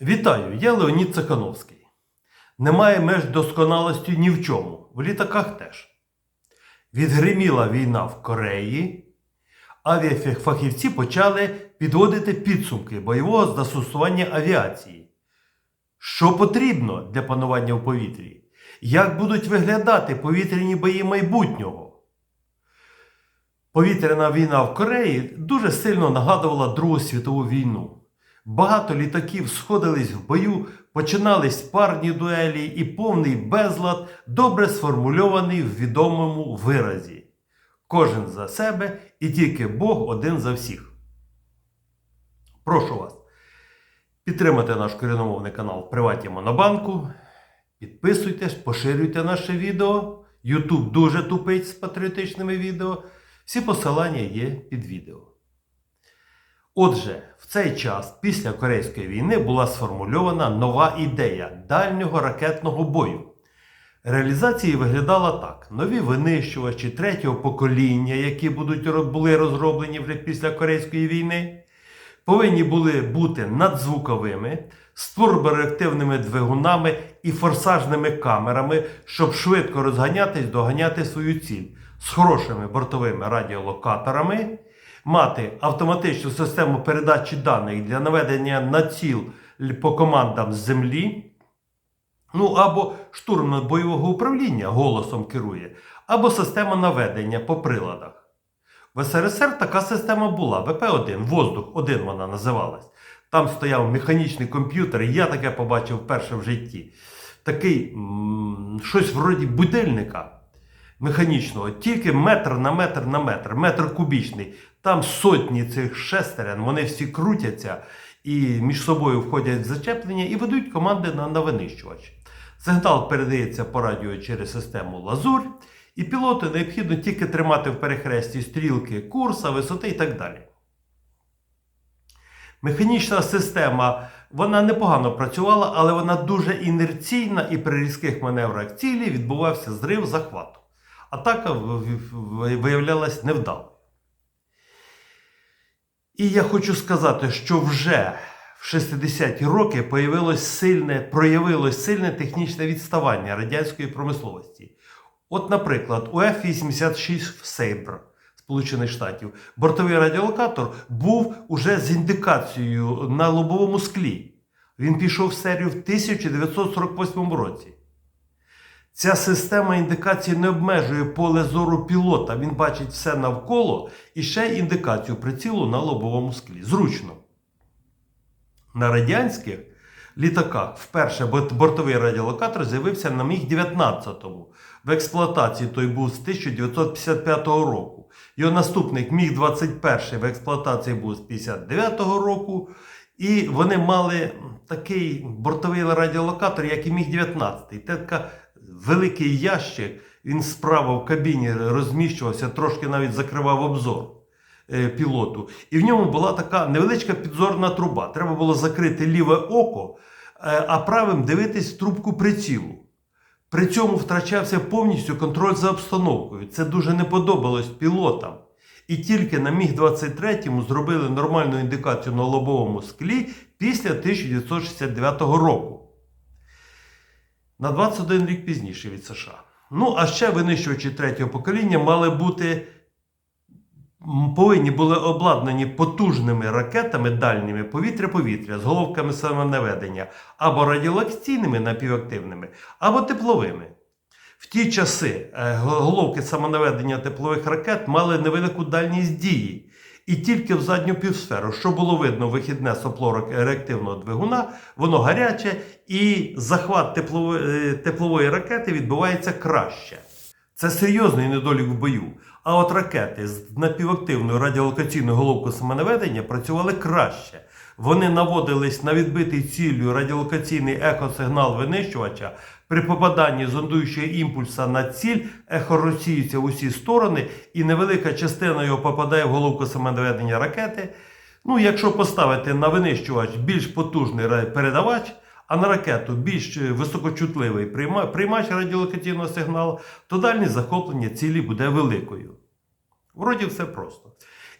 Вітаю, я Леонід Цехановський. Немає меж досконалості ні в чому, в літаках теж. Відгриміла війна в Кореї, авіафахівці почали підводити підсумки бойового застосування авіації. Що потрібно для панування в повітрі? Як будуть виглядати повітряні бої майбутнього? Повітряна війна в Кореї дуже сильно нагадувала Другу світову війну. Багато літаків сходились в бою, починались парні дуелі і повний безлад, добре сформульований в відомому виразі. Кожен за себе і тільки Бог один за всіх. Прошу вас підтримати наш коріномовний канал в Приваті Монобанку. Підписуйтесь, поширюйте наше відео. Ютуб дуже тупить з патріотичними відео. Всі посилання є під відео. Отже, в цей час після Корейської війни була сформульована нова ідея дальнього ракетного бою. Реалізація виглядала так: нові винищувачі третього покоління, які будуть, були розроблені вже після Корейської війни, повинні були бути надзвуковими, з турбореактивними двигунами і форсажними камерами, щоб швидко розганятись, доганяти свою ціль з хорошими бортовими радіолокаторами, мати автоматичну систему передачі даних для наведення на ціл по командам з землі. Ну, або штурм бойового управління голосом керує, або система наведення по приладах. В СРСР така система була ВП-1, воздух 1 вона називалась. Там стояв механічний комп'ютер, і я таке побачив вперше в житті. Такий щось вроді будильника механічного, тільки метр на метр на метр, метр кубічний. Там сотні цих шестерен, вони всі крутяться і між собою входять в зачеплення і ведуть команди на, на винищувач. Сигнал передається по радіо через систему Лазурь, і пілоту необхідно тільки тримати в перехресті стрілки курса, висоти і так далі. Механічна система вона непогано працювала, але вона дуже інерційна і при різких маневрах цілі відбувався зрив захвату. Атака виявлялась невдалою. І я хочу сказати, що вже в 60-ті роки появилось сильне, проявилось сильне технічне відставання радянської промисловості. От, наприклад, у F-86 Sabre Сполучених Штатів бортовий радіолокатор був уже з індикацією на лобовому склі. Він пішов в серію в 1948 році. Ця система індикації не обмежує поле зору пілота. Він бачить все навколо і ще індикацію прицілу на лобовому склі. Зручно. На радянських літаках вперше бортовий радіолокатор з'явився на міг 19-му. В експлуатації той був з 1955 року. Його наступник Міг-21 в експлуатації був з 59 року. І вони мали такий бортовий радіолокатор, як і Міг-19. Це така великий ящик, він справа в кабіні розміщувався, трошки навіть закривав обзор е, пілоту. І в ньому була така невеличка підзорна труба. Треба було закрити ліве око, е, а правим дивитись в трубку прицілу. При цьому втрачався повністю контроль за обстановкою. Це дуже не подобалось пілотам. І тільки на Міг-23 зробили нормальну індикацію на лобовому склі після 1969 року. На 21 рік пізніше від США. Ну, а ще винищувачі третього покоління мали бути повинні були обладнані потужними ракетами дальніми повітря-повітря з головками самонаведення або радіолокаційними напівактивними, або тепловими. В ті часи е, головки самонаведення теплових ракет мали невелику дальність дії. І тільки в задню півсферу, що було видно вихідне сопло реактивного двигуна, воно гаряче і захват теплової, е, теплової ракети відбувається краще. Це серйозний недолік в бою. А от ракети з напівактивною радіолокаційною головкою самонаведення працювали краще. Вони наводились на відбитий ціллю радіолокаційний ехосигнал винищувача. При попаданні зондуючого імпульса на ціль ехо розсіюється в усі сторони, і невелика частина його попадає в головку самонаведення ракети. Ну, якщо поставити на винищувач більш потужний передавач, а на ракету більш е, високочутливий приймач радіолокаційного сигналу, то дальність захоплення цілі буде великою. Вроді все просто.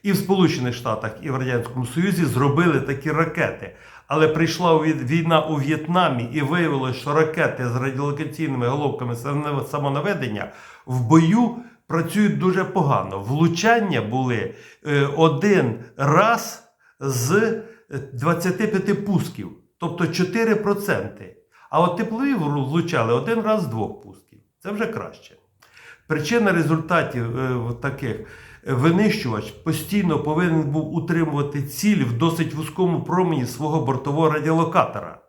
І в Сполучених Штатах, і в Радянському Союзі зробили такі ракети. Але прийшла війна у В'єтнамі і виявилось, що ракети з радіолокаційними головками самонаведення в бою працюють дуже погано. Влучання були е, один раз з е, 25 пусків, тобто 4%. А от теплові влучали один раз з двох пусків. Це вже краще. Причина результатів е, таких е, винищувач постійно повинен був утримувати ціль в досить вузькому промені свого бортового радіолокатора.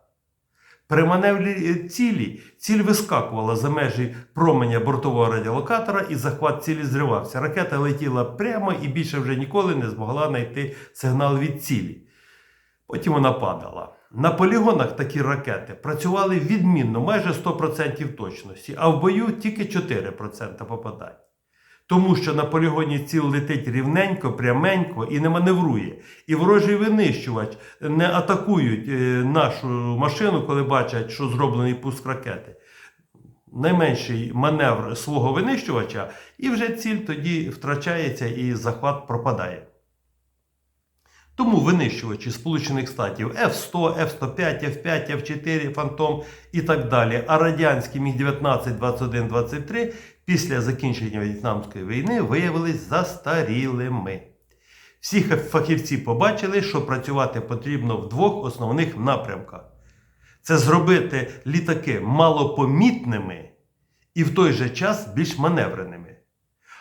При маневрі е, цілі ціль вискакувала за межі променя бортового радіолокатора і захват цілі зривався. Ракета летіла прямо і більше вже ніколи не змогла знайти сигнал від цілі. Потім вона падала. На полігонах такі ракети працювали відмінно, майже 100% точності, а в бою тільки 4% попадань. Тому що на полігоні ціл летить рівненько, пряменько і не маневрує. І ворожий винищувач не атакують е, нашу машину, коли бачать, що зроблений пуск ракети. Найменший маневр свого винищувача, і вже ціль тоді втрачається і захват пропадає. Тому винищувачі Сполучених Штатів F-100, F-105, F-5, F-4, Phantom і так далі, а радянські Міг-19, 21, 23 після закінчення В'єтнамської війни виявились застарілими. Всі фахівці побачили, що працювати потрібно в двох основних напрямках: це зробити літаки малопомітними і в той же час більш маневреними.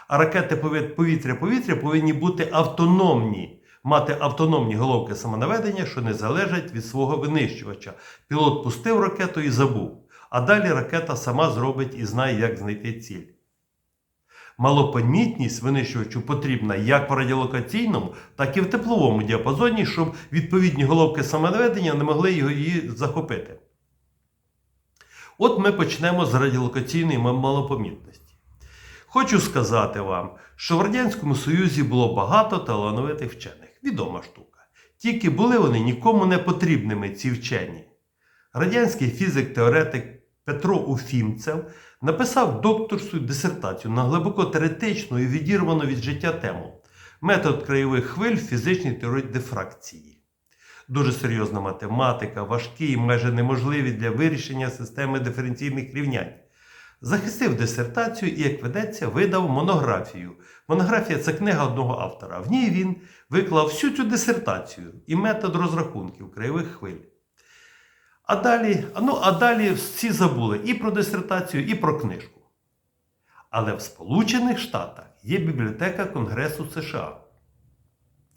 А ракети повітря-повітря повинні бути автономні, мати автономні головки самонаведення, що не залежать від свого винищувача. Пілот пустив ракету і забув. А далі ракета сама зробить і знає, як знайти ціль. Малопомітність винищувачу потрібна як в радіолокаційному, так і в тепловому діапазоні, щоб відповідні головки самонаведення не могли її захопити. От ми почнемо з радіолокаційної малопомітності. Хочу сказати вам, що в Радянському Союзі було багато талановитих вчених. Відома штука. Тільки були вони нікому не потрібними, ці вчені. Радянський фізик-теоретик Петро Уфімцев написав докторську дисертацію на глибоко теоретичну і відірвану від життя тему метод краєвих хвиль в фізичній теорії дифракції. Дуже серйозна математика, важкі і майже неможливі для вирішення системи диференційних рівнянь. Захистив дисертацію і, як ведеться, видав монографію. Монографія це книга одного автора. В ній він виклав всю цю дисертацію і метод розрахунків краєвих хвиль. А далі, ну, а далі всі забули і про дисертацію, і про книжку. Але в Сполучених Штатах є бібліотека Конгресу США.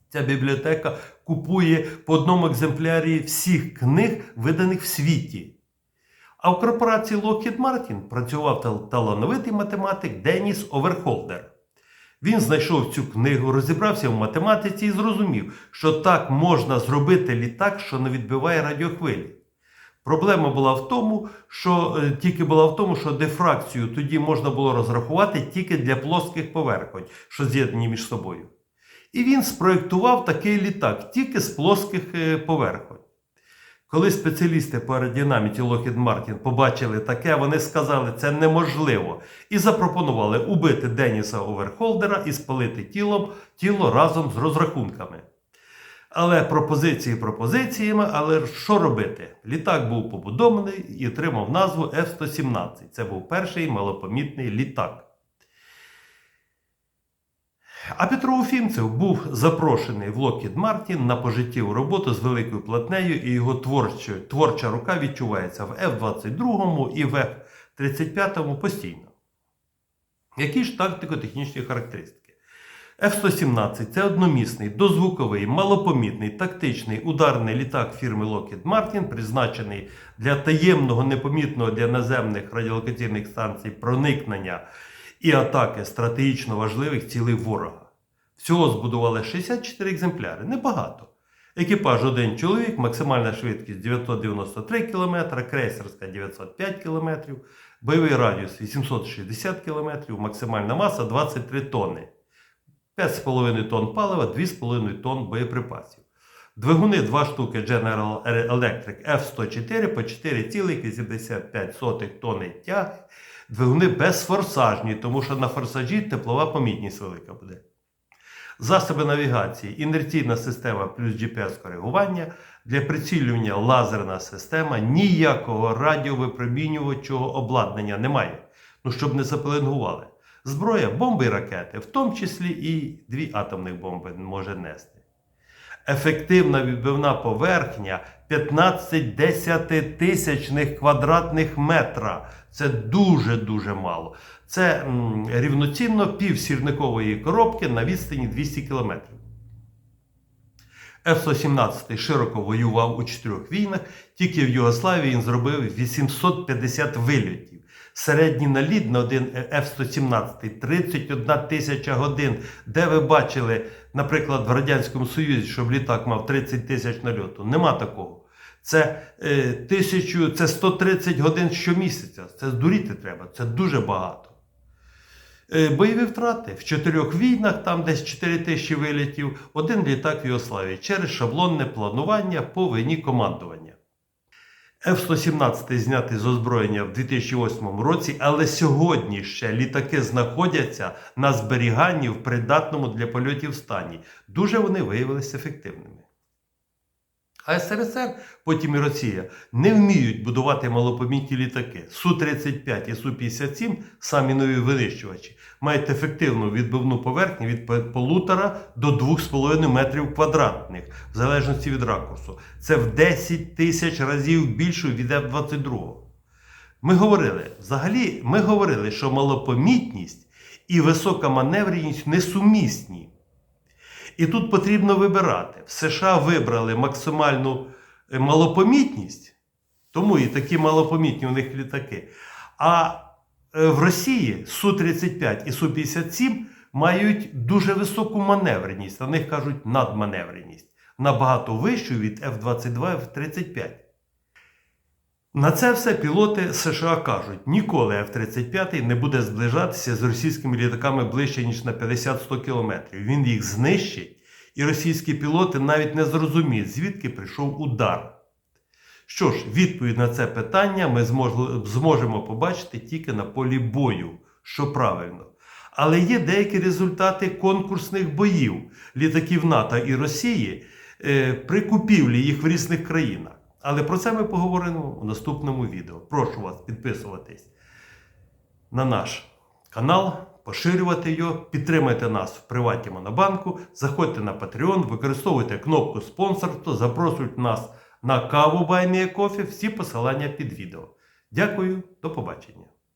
Ця бібліотека купує по одному екземплярі всіх книг, виданих в світі. А в корпорації Lockheed Martin працював талановитий математик Деніс Оверхолдер. Він знайшов цю книгу, розібрався в математиці і зрозумів, що так можна зробити літак, що не відбиває радіохвилі. Проблема була в тому, що е, тільки була в тому, що дифракцію тоді можна було розрахувати тільки для плоских поверхонь, що з'єднані між собою. І він спроєктував такий літак тільки з плоских е, поверхонь. Коли спеціалісти по аеродинаміці Lockheed Martin побачили таке, вони сказали, це неможливо, і запропонували убити Деніса Оверхолдера і спалити тіло, тіло разом з розрахунками. Але пропозиції пропозиціями, але що робити? Літак був побудований і отримав назву F-117. Це був перший малопомітний літак. А Петро Уфімцев був запрошений в Lockheed Martin на пожиттєву роботу з великою платнею, і його творча, творча рука відчувається в F-22 і в F-35 постійно. Які ж тактико-технічні характеристики? F-117 це одномісний, дозвуковий, малопомітний, тактичний ударний літак фірми Lockheed Martin, призначений для таємного, непомітного для наземних радіолокаційних станцій проникнення і атаки стратегічно важливих цілей ворога. Всього збудували 64 екземпляри, небагато. Екіпаж один чоловік, максимальна швидкість 993 км, крейсерська 905 км, бойовий радіус 860 км, максимальна маса 23 тонни. 5,5 тонн палива, 2,5 тонн боєприпасів. Двигуни 2 штуки General Electric F104 по 4,85 тонни тяги. Двигуни безфорсажні, тому що на форсажі теплова помітність велика буде. Засоби навігації, інерційна система плюс GPS-коригування, для прицілювання лазерна система, ніякого радіовипромінювачого обладнання немає. Ну, щоб не запеленгували. Зброя, бомби і ракети, в тому числі і дві атомних бомби може нести. Ефективна відбивна поверхня 15 десятитисячних квадратних метра. Це дуже-дуже мало. Це рівноцінно пів сірникової коробки на відстані 200 км. F-117 широко воював у чотирьох війнах, тільки в Югославії він зробив 850 вильотів. Середній наліт на один F-117 31 тисяча годин. Де ви бачили, наприклад, в Радянському Союзі, щоб літак мав 30 тисяч нальоту? Нема такого. Це, е, тисячу, це 130 годин щомісяця. Це здуріти треба, це дуже багато. Е, Бойові втрати в чотирьох війнах, там десь 4 тисячі вилітів, один літак в Югославії через шаблонне планування по вині командування. F-117 знятий з озброєння в 2008 році, але сьогодні ще літаки знаходяться на зберіганні в придатному для польотів стані. Дуже вони виявилися ефективними. А СРСР, потім і Росія, не вміють будувати малопомітні літаки. Су-35 і Су-57, самі нові винищувачі, мають ефективну відбивну поверхню від полутора до 2,5 метрів квадратних, в залежності від ракурсу. Це в 10 тисяч разів більше від F-22. Ми говорили, взагалі, ми говорили, що малопомітність і висока маневреність несумісні. І тут потрібно вибирати. В США вибрали максимальну е, малопомітність, тому і такі малопомітні у них літаки. А е, в Росії Су-35 і Су-57 мають дуже високу маневреність, на них кажуть надманевреність, набагато вищу від F-22 F-35. На це все пілоти США кажуть, ніколи F-35 не буде зближатися з російськими літаками ближче, ніж на 50-100 кілометрів. Він їх знищить, і російські пілоти навіть не зрозуміють, звідки прийшов удар. Що ж, відповідь на це питання ми зможемо побачити тільки на полі бою, що правильно. Але є деякі результати конкурсних боїв літаків НАТО і Росії е, при купівлі їх в різних країнах. Але про це ми поговоримо у наступному відео. Прошу вас підписуватись на наш канал, поширювати його, підтримайте нас в приваті Монобанку, заходьте на Patreon, використовуйте кнопку спонсорство, запрошуйте нас на каву Баймія Кофі. Всі посилання під відео. Дякую, до побачення.